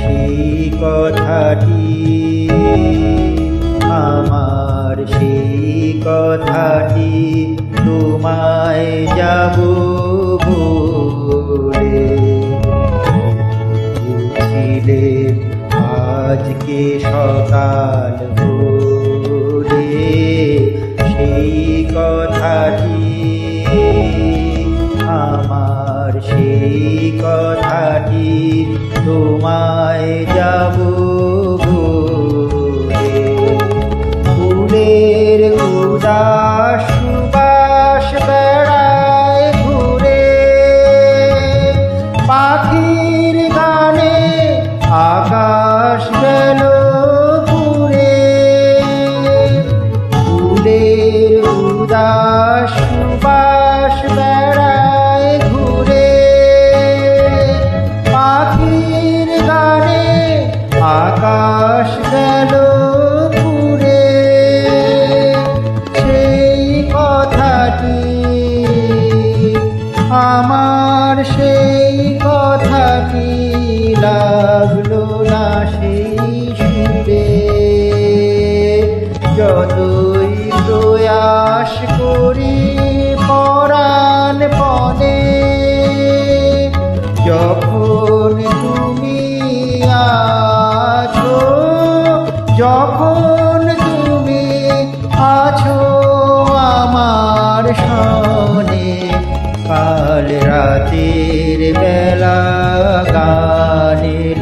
সেই কথাটি আমার সেই কথাটি তোমায় যাব বলে। আজকে সকাল তোমায় যাব ফুলের উদাস সুবাস বেড়ায় ঘুরে। পাখির গানে আকাশ গেল ঘুরে। ফুলের উদাস আমার সেই কথা কি লাগল না সেই সুরে যতই প্রয়াস করি পরাণ পদে, যখন তুমি আছো, যখন তুমি আছো আমার সনে কাল রাতের বেলা গানের